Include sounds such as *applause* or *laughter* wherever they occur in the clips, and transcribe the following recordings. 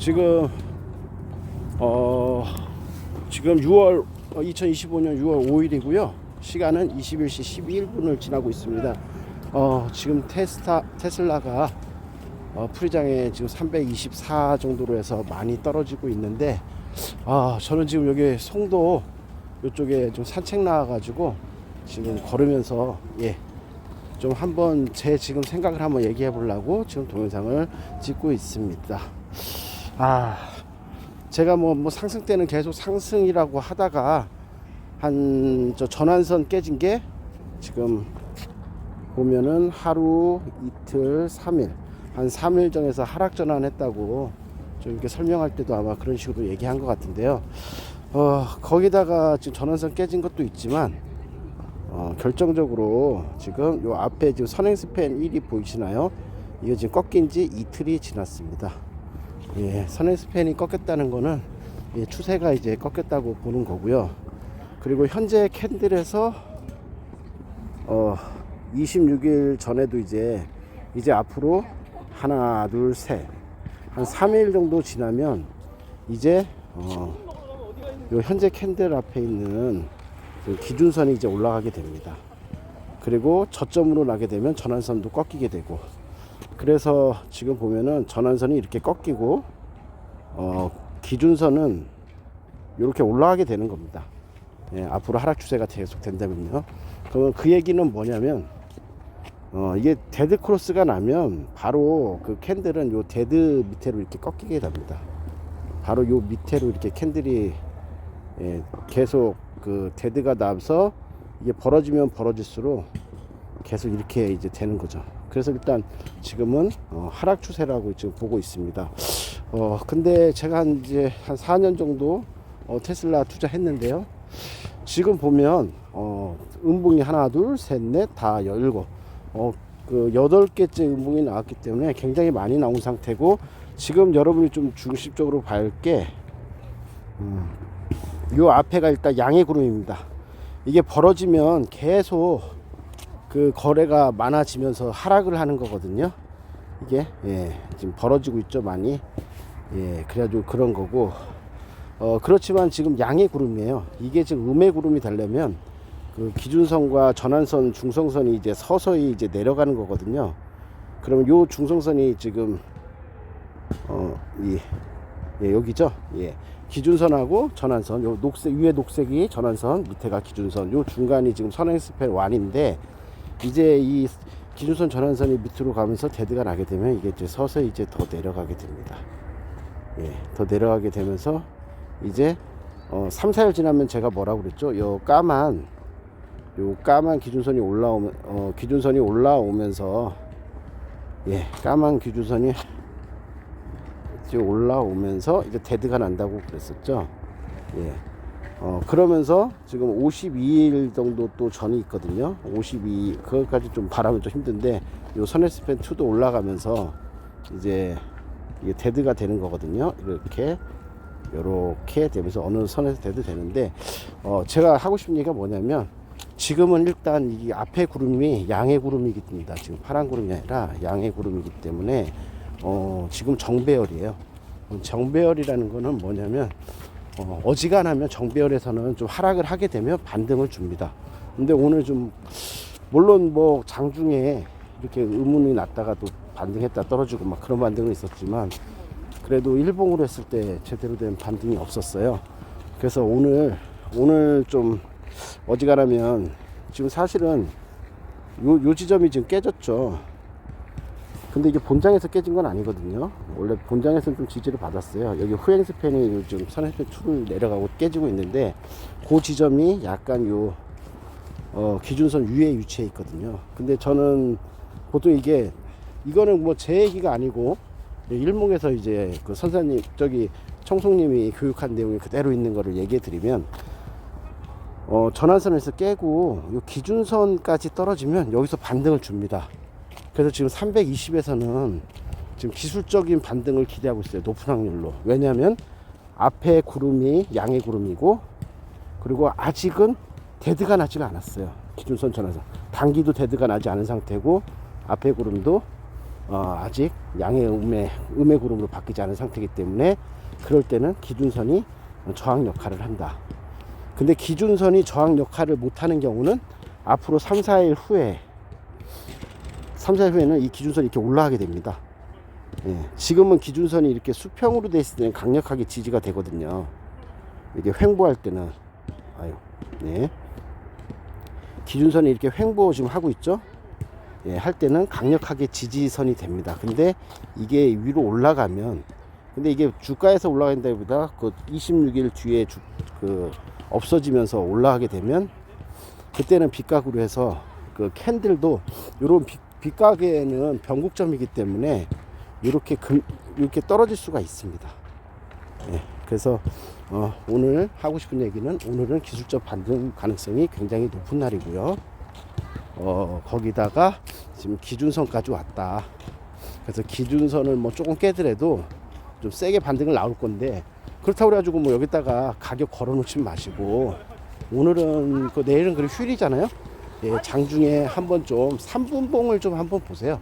지금 어 지금 6월 2025년 6월 5일이고요. 시간은 21시 11분을 지나고 있습니다. 어 지금 테스타 테슬라가 어, 프리장에 지금 324 정도로 해서 많이 떨어지고 있는데 아 저는 지금 여기 송도 이쪽에 좀 산책 나와가지고 지금 걸으면서 예. 좀 한번 제 지금 생각을 한번 얘기해 보려고 지금 동영상을 찍고 있습니다. 아, 제가 뭐, 뭐 상승 때는 계속 상승이라고 하다가 한 저 전환선 깨진 게 지금 보면은 하루, 이틀, 3일, 한 3일 전에서 하락 전환했다고 좀 이렇게 설명할 때도 아마 그런 식으로 얘기한 것 같은데요. 어, 거기다가 지금 전환선 깨진 것도 있지만 어, 결정적으로 지금 요 앞에 지금 선행 스팬 1이 보이시나요? 이거 지금 꺾인 지 이틀이 지났습니다. 예, 선행 스팬이 꺾였다는 거는 예, 추세가 이제 꺾였다고 보는 거고요. 그리고 현재 캔들에서 어, 26일 전에도 이제 이제 앞으로 하나, 둘, 셋, 한 3일 정도 지나면 이제 어, 요 현재 캔들 앞에 있는 그 기준선이 이제 올라가게 됩니다. 그리고 저점으로 나게 되면 전환선도 꺾이게 되고 그래서 지금 보면은 전환선이 이렇게 꺾이고 어, 기준선은 이렇게 올라가게 되는 겁니다. 예, 앞으로 하락 추세가 계속 된다면요. 그러면 그 얘기는 뭐냐면 어, 이게 데드 크로스가 나면 바로 그 캔들은 요 데드 밑으로 이렇게 꺾이게 됩니다. 바로 요 밑으로 이렇게 캔들이 예, 계속 그 데드가 나서 이게 벌어지면 벌어질수록 계속 이렇게 이제 되는 거죠. 그래서 일단 지금은 어, 하락 추세라고 지금 보고 있습니다. 어 근데 제가 한 이제 한 4년 정도 어, 테슬라 투자했는데요. 지금 보면 어 음봉이 하나 둘 셋 넷 다 열고 어 그 여덟 개째 음봉이 나왔기 때문에 굉장히 많이 나온 상태고 지금 여러분이 좀 중심적으로 밝게 음, 요 앞에가 일단 양의 구름입니다. 이게 벌어지면 계속 그 거래가 많아지면서 하락을 하는 거거든요. 이게 예, 지금 벌어지고 있죠 많이. 예, 그래가지고 그런 거고. 어 그렇지만 지금 양의 구름이에요. 이게 지금 음의 구름이 되려면 그 기준선과 전환선, 중성선이 이제 서서히 이제 내려가는 거거든요. 그러면 요 중성선이 지금 어 이 예, 여기죠. 예. 기준선하고 전환선, 요 녹색 위에 녹색이 전환선, 밑에가 기준선, 요 중간이 지금 선행 스펠 완인데 이제 이 기준선 전환선이 밑으로 가면서 데드가 나게 되면 이게 이제 서서히 이제 더 내려가게 됩니다. 예, 더 내려가게 되면서 이제 어 3, 4일 지나면 제가 뭐라고 그랬죠? 요 까만 요 까만 기준선이 올라오면 어 기준선이 올라오면서 예, 까만 기준선이 이제 올라오면서 이제 데드가 난다고 그랬었죠. 예. 어, 그러면서 지금 52일 정도 또 전이 있거든요. 52, 그것까지 좀 바라면 좀 힘든데, 요 선에스펜 2도 올라가면서 이제 이게 데드가 되는 거거든요. 이렇게, 요렇게 되면서 어느 선에서 데드 되는데, 어, 제가 하고 싶은 얘기가 뭐냐면, 지금은 일단 이 앞에 구름이 양의 구름이기 때문에 지금 파란 구름이 아니라 양의 구름이기 때문에 어, 지금 정배열이에요. 정배열이라는 거는 뭐냐면 어, 어지간하면 정배열에서는 좀 하락을 하게 되면 반등을 줍니다. 근데 오늘 좀 물론 뭐 장중에 이렇게 의문이 났다가 또 반등했다 떨어지고 막 그런 반등은 있었지만 그래도 일봉으로 했을 때 제대로 된 반등이 없었어요. 그래서 오늘 오늘 좀 어지간하면 지금 사실은 요, 요 지점이 지금 깨졌죠. 근데 이게 본장에서 깨진 건 아니거든요. 원래 본장에서는 좀 지지를 받았어요. 여기 후행 스 팬이 요즘 선행스팬 2를 내려가고 깨지고 있는데 그 지점이 약간 요 어, 기준선 위에 위치해 있거든요. 근데 저는 보통 이게 이거는 뭐 제 얘기가 아니고 일목에서 이제 그 선생님 저기 청송님이 교육한 내용이 그대로 있는 거를 얘기해 드리면 어, 전환선에서 깨고 요 기준선까지 떨어지면 여기서 반등을 줍니다. 그래서 지금 320에서는 지금 기술적인 반등을 기대하고 있어요. 높은 확률로. 왜냐하면 앞에 구름이 양의 구름이고 그리고 아직은 데드가 나지는 않았어요. 기준선 전환선. 단기도 데드가 나지 않은 상태고 앞에 구름도 어, 아직 양의 음의 음의 구름으로 바뀌지 않은 상태이기 때문에 그럴 때는 기준선이 저항 역할을 한다. 근데 기준선이 저항 역할을 못하는 경우는 앞으로 3, 4일 후에 3, 4일 후에는 이 기준선이 이렇게 올라가게 됩니다. 예, 지금은 기준선이 이렇게 수평으로 돼 있을 때는 강력하게 지지가 되거든요. 이게 횡보할 때는 아유, 네. 기준선이 이렇게 횡보 지금 하고 있죠. 예, 할 때는 강력하게 지지선이 됩니다. 근데 이게 위로 올라가면 근데 이게 주가에서 올라간다기보다 그 26일 뒤에 주, 그 없어지면서 올라가게 되면 그때는 빗각으로 해서 그 캔들도 요런 빗, 빗각에는 변곡점이기 때문에 이렇게 금, 이렇게 떨어질 수가 있습니다. 예, 그래서 어, 오늘 하고 싶은 얘기는 오늘은 기술적 반등 가능성이 굉장히 높은 날이고요. 어, 거기다가 지금 기준선까지 왔다. 그래서 기준선을 뭐 조금 깨더라도 좀 세게 반등을 나올 건데 그렇다고 그래가지고 뭐 여기다가 가격 걸어놓지 마시고 오늘은 그 내일은 그 휴일이잖아요. 예, 장중에 한번 좀 3분봉을 좀 한번 보세요.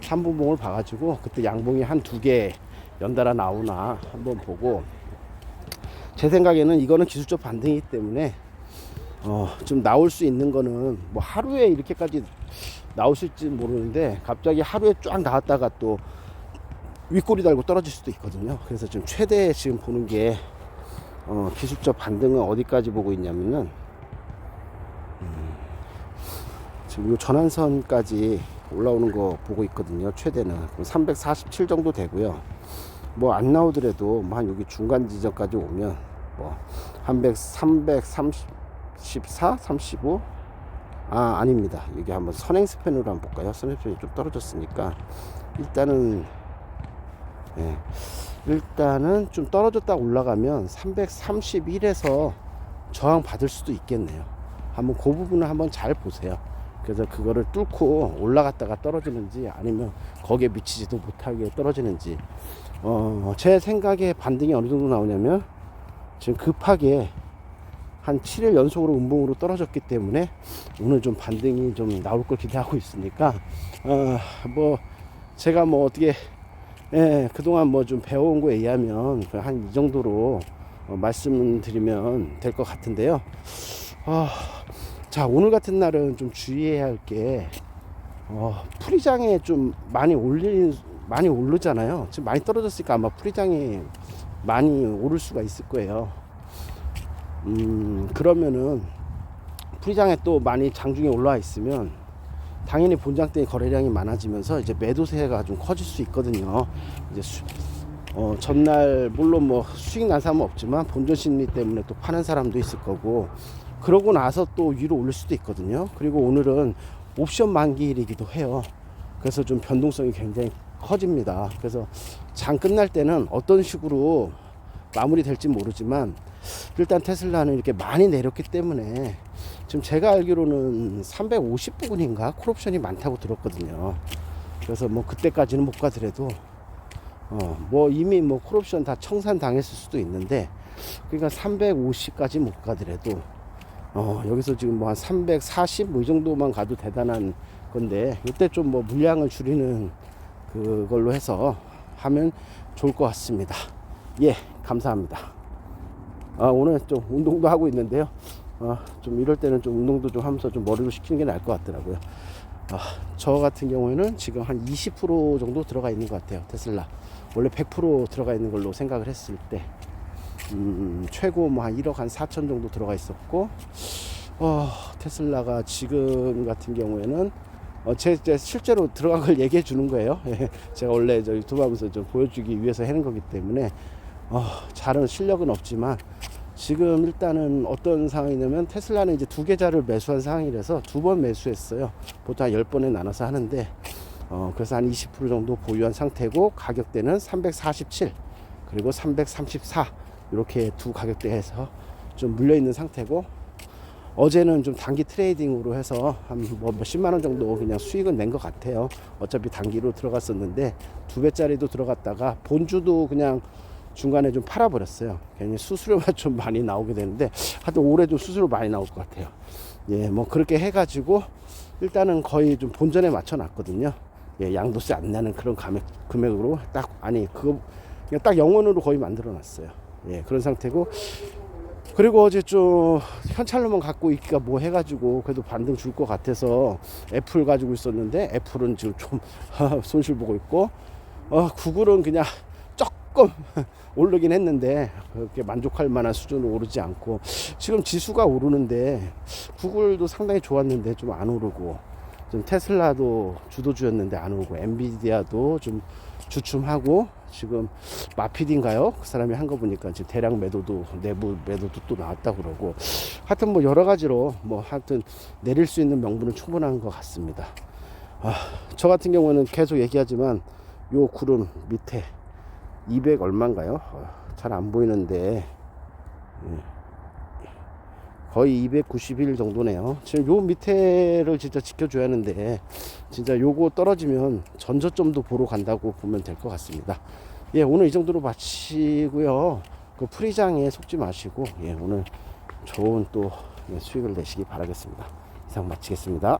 3분봉을 봐가지고 그때 양봉이 한 두 개 연달아 나오나 한번 보고 제 생각에는 이거는 기술적 반등이기 때문에 어, 좀 나올 수 있는 거는 뭐 하루에 이렇게까지 있지 모르는데 갑자기 하루에 쫙 나왔다가 또 윗꼬리 달고 떨어질 수도 있거든요. 그래서 지금 최대 지금 보는 게 어, 기술적 반등은 어디까지 보고 있냐면은 음, 지금 이 전환선까지 올라오는 거 보고 있거든요. 최대는 347 정도 되고요. 뭐 안 나오더라도 뭐 한 여기 중간 지점까지 오면 뭐한 334, 35. 아 아닙니다. 여기 한번 선행 스팬으로 한번 볼까요? 선행 스팬이 좀 떨어졌으니까 일단은 예, 일단은 좀 떨어졌다 올라가면 331에서 저항 받을 수도 있겠네요. 한번 그 부분을 한번 잘 보세요. 그래서 그거를 뚫고 올라갔다가 떨어지는지 아니면 거기에 미치지도 못하게 떨어지는지 어, 제 생각에 반등이 어느 정도 나오냐면 지금 급하게 한 7일 연속으로 음봉으로 떨어졌기 때문에 오늘 좀 반등이 좀 나올 걸 기대하고 있으니까 어, 뭐 제가 뭐 어떻게 예, 그동안 뭐 좀 배워온 거에 의하면 한 이 정도로 어, 말씀드리면 될 것 같은데요. 아, 자, 오늘 같은 날은 좀 주의해야 할 게, 어, 풀이장에 좀 많이 올린, 많이 오르잖아요. 지금 많이 떨어졌으니까 아마 풀이장에 많이 오를 수가 있을 거예요. 음, 그러면은 풀이장에 또 많이 장중에 올라와 있으면 당연히 본장 때 거래량이 많아지면서 이제 매도세가 좀 커질 수 있거든요. 이제 수, 어, 전날 물론 뭐 수익 난 사람은 없지만 본전 심리 때문에 또 파는 사람도 있을 거고 그러고 나서 또 위로 올릴 수도 있거든요. 그리고 오늘은 옵션 만기일이기도 해요. 그래서 좀 변동성이 굉장히 커집니다. 그래서 장 끝날 때는 어떤 식으로 마무리 될지 모르지만 일단 테슬라는 이렇게 많이 내렸기 때문에 지금 제가 알기로는 350부근인가 콜옵션이 많다고 들었거든요. 그래서 뭐 그때까지는 못 가더라도 어 뭐 이미 뭐 콜옵션 다 청산 당했을 수도 있는데 그러니까 350까지 못 가더라도 어 여기서 지금 뭐 한 340 뭐 이 정도만 가도 대단한 건데 이때 좀 뭐 물량을 줄이는 그걸로 해서 하면 좋을 것 같습니다. 예, 감사합니다. 아, 오늘 좀 운동도 하고 있는데요. 아, 좀 이럴 때는 좀 운동도 좀 하면서 좀 머리로 식히는 게 나을 것 같더라고요. 아, 저 같은 경우에는 지금 한 20% 정도 들어가 있는 것 같아요. 테슬라. 원래 100% 들어가 있는 걸로 생각을 했을 때, 음, 최고 뭐 한 1억 한 4천 정도 들어가 있었고, 어, 테슬라가 지금 같은 경우에는 어, 제, 제 실제로 들어간 걸 *laughs* 얘기해 주는 거예요. 예, 제가 원래 저 유튜브 하면서 좀 보여주기 위해서 하는 거기 때문에, 어, 잘은 실력은 없지만, 지금 일단은 어떤 상황이냐면 테슬라는 이제 두 계좌를 매수한 상황이라서 두 번 매수했어요. 보통 한 10번에 나눠서 하는데, 어, 그래서 한 20% 정도 보유한 상태고, 가격대는 347, 그리고 334, 이렇게 두 가격대에서 좀 물려 있는 상태고, 어제는 좀 단기 트레이딩으로 해서 한뭐 몇십만 원 정도 그냥 수익은 낸 것 같아요. 어차피 단기로 들어갔었는데 두 배짜리도 들어갔다가 본주도 그냥 중간에 좀 팔아버렸어요. 괜히 수수료가 *laughs* 좀 많이 나오게 되는데 하여튼 올해도 수수료 많이 나올 것 같아요. 예, 뭐 그렇게 해가지고 일단은 거의 좀 본전에 맞춰 놨거든요. 예, 양도세 안 나는 그런 금액, 금액으로 딱 아니 그거 그냥 딱 영원으로 거의 만들어 놨어요. 예, 그런 상태고. 그리고 어제 좀 현찰로만 갖고 있기가 뭐 해가지고 그래도 반등 줄 것 같아서 애플 가지고 있었는데 애플은 지금 좀 *laughs* 손실 보고 있고. 어 구글은 그냥 조금 *laughs* 오르긴 했는데 그렇게 만족할 만한 수준으로 오르지 않고 지금 지수가 오르는데 구글도 상당히 좋았는데 좀 안 오르고 좀 테슬라도 주도주였는데 안 오르고 엔비디아도 좀 주춤하고 지금 마피디인가요? 그 사람이 한 거 보니까 지금 대량 매도도 내부 매도도 또 나왔다 그러고 하여튼 뭐 여러 가지로 뭐 하여튼 내릴 수 있는 명분은 충분한 것 같습니다. 아, 저 같은 경우는 계속 얘기하지만 요 구름 밑에 200 얼마인가요? 잘 안 보이는데 예. 거의 291 정도네요. 지금 요 밑에를 진짜 지켜줘야 하는데 진짜 요거 떨어지면 전저점도 보러 간다고 보면 될 것 같습니다. 예, 오늘 이 정도로 마치고요. 그 프리장에 속지 마시고 예, 오늘 좋은 또 예, 수익을 내시기 바라겠습니다. 이상 마치겠습니다.